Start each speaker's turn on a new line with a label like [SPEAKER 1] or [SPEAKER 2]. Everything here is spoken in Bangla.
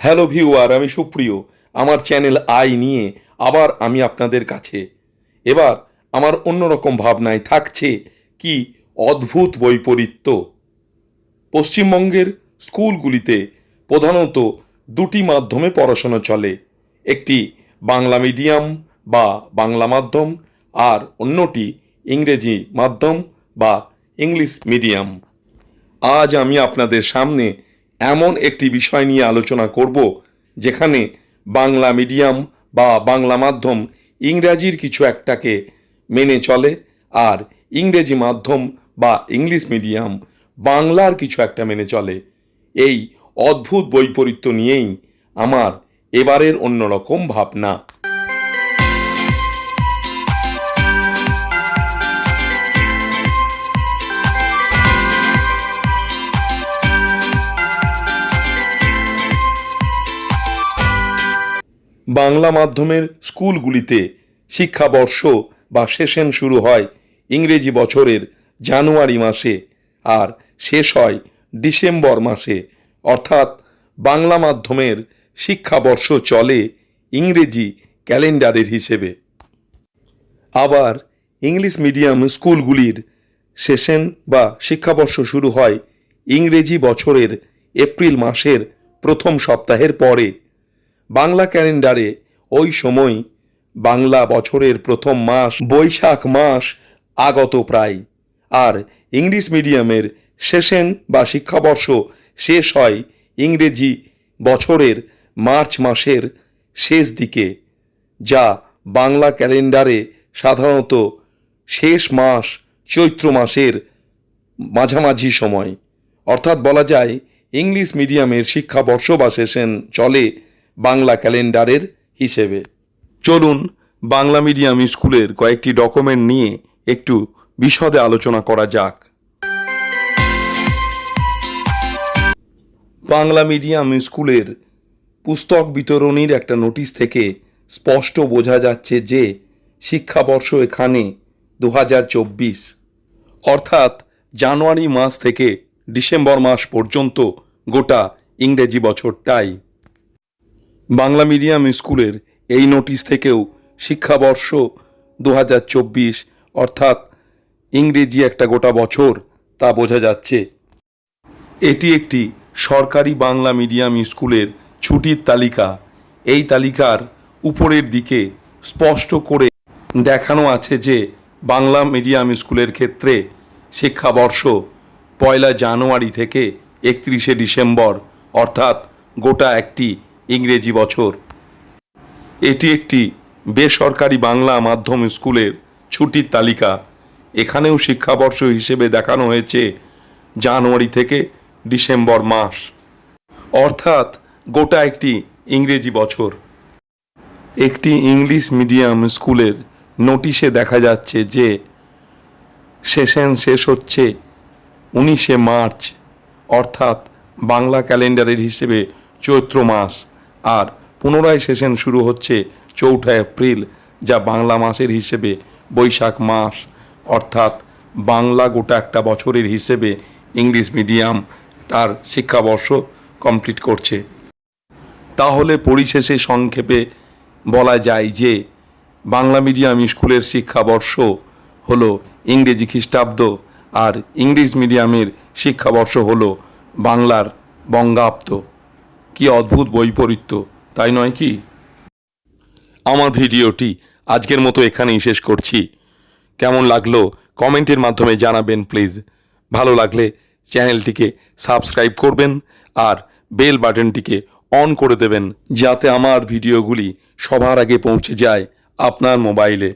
[SPEAKER 1] হ্যালো ভিউয়ার, আমি সুপ্রিয়। আমার চ্যানেল আই নিয়ে আবার আমি আপনাদের কাছে। এবার আমার অন্যরকম ভাবনায় থাকছে কি অদ্ভুত বৈপরীত্য। পশ্চিমবঙ্গের স্কুলগুলিতে প্রধানত দুটি মাধ্যমে পড়াশোনা চলে। একটি বাংলা মিডিয়াম বা বাংলা মাধ্যম আর অন্যটি ইংরেজি মাধ্যম বা ইংলিশ মিডিয়াম। আজ আমি আপনাদের সামনে এমন একটি বিষয় নিয়ে আলোচনা করব, যেখানে বাংলা মিডিয়াম বা বাংলা মাধ্যম ইংরাজির কিছু একটাকে মেনে চলে, আর ইংরেজি মাধ্যম বা ইংলিশ মিডিয়াম বাংলার কিছু একটা মেনে চলে। এই অদ্ভুত বৈপরীত্য নিয়েই আমার এবারের অন্যরকম ভাবনা। বাংলা মাধ্যমের স্কুলগুলিতে শিক্ষাবর্ষ বা সেশন শুরু হয় ইংরেজি বছরের জানুয়ারি মাসে আর শেষ হয় ডিসেম্বর মাসে। অর্থাৎ বাংলা মাধ্যমের শিক্ষাবর্ষ চলে ইংরেজি ক্যালেন্ডারের হিসেবে। আবার ইংলিশ মিডিয়াম স্কুলগুলির সেশন বা শিক্ষাবর্ষ শুরু হয় ইংরেজি বছরের এপ্রিল মাসের প্রথম সপ্তাহের পরে। বাংলা ক্যালেন্ডারে ওই সময় বাংলা বছরের প্রথম মাস, বৈশাখ মাস আগত প্রায়। আর ইংলিশ মিডিয়ামের সেশন বা শিক্ষাবর্ষ শেষ হয় ইংরেজি বছরের মার্চ মাসের শেষ দিকে, যা বাংলা ক্যালেন্ডারে সাধারণত শেষ মাস, চৈত্র মাসের মাঝামাঝি সময়। অর্থাৎ বলা যায়, ইংলিশ মিডিয়ামের শিক্ষাবর্ষ বা সেশন চলে বাংলা ক্যালেন্ডারের হিসেবে। চলুন বাংলা মিডিয়াম স্কুলের কয়েকটি ডকুমেন্ট নিয়ে একটু বিশদে আলোচনা করা যাক। বাংলা মিডিয়াম স্কুলের পুস্তক বিতরণীর একটা নোটিশ থেকে স্পষ্ট বোঝা যাচ্ছে যে শিক্ষাবর্ষ এখানে দু হাজার চব্বিশ, অর্থাৎ জানুয়ারি মাস থেকে ডিসেম্বর মাস পর্যন্ত গোটা ইংরেজি বছরটাই। বাংলা মিডিয়াম স্কুলের এই নোটিশ থেকেও শিক্ষাবর্ষ দু হাজার চব্বিশ, অর্থাৎ ইংরেজি একটা গোটা বছর তা বোঝা যাচ্ছে। এটি একটি সরকারি বাংলা মিডিয়াম স্কুলের ছুটির তালিকা। এই তালিকার উপরের দিকে স্পষ্ট করে দেখানো আছে যে বাংলা মিডিয়াম স্কুলের ক্ষেত্রে শিক্ষাবর্ষ পয়লা জানুয়ারি থেকে একত্রিশে ডিসেম্বর, অর্থাৎ গোটা একটি ইংরেজি বছর। এটি একটি বেসরকারি বাংলা মাধ্যম স্কুলের ছুটির তালিকা। এখানেও শিক্ষাবর্ষ হিসেবে দেখানো হয়েছে জানুয়ারি থেকে ডিসেম্বর মাস। অর্থাৎ গোটা একটি ইংরেজি বছর। একটি ইংলিশ মিডিয়াম স্কুলের নোটিশে দেখা যাচ্ছে যে সেশন শেষ হচ্ছে উনিশে মার্চ। অর্থাৎ বাংলা ক্যালেন্ডারের হিসেবে চৈত্র মাস। আর পুনরায় সেশন শুরু হচ্ছে চৌঠা এপ্রিল, যা বাংলা মাসের হিসেবে বৈশাখ মাস, অর্থাৎ বাংলা গোটা একটা বছরের হিসেবে ইংলিশ মিডিয়াম তার শিক্ষাবর্ষ কমপ্লিট করছে। তাহলে পরিশেষে সংক্ষেপে বলা যায় যে বাংলা মিডিয়াম স্কুলের শিক্ষাবর্ষ হল ইংরেজি খ্রিস্টাব্দ আর ইংলিশ মিডিয়ামের শিক্ষাবর্ষ হল বাংলার বঙ্গাব্দ। কি অদ্ভুত বৈপরীত্য, তাই নয় কি? আমার ভিডিওটি আজকের মতো এখানেই শেষ করছি। কেমন লাগল কমেন্টের মাধ্যমে জানাবেন প্লিজ। ভালো লাগলে চ্যানেলটিকে সাবস্ক্রাইব করবেন আর বেল বাটনটিকে অন করে দেবেন যাতে আমার ভিডিওগুলি সবার আগে পৌঁছে যায় আপনার মোবাইলে।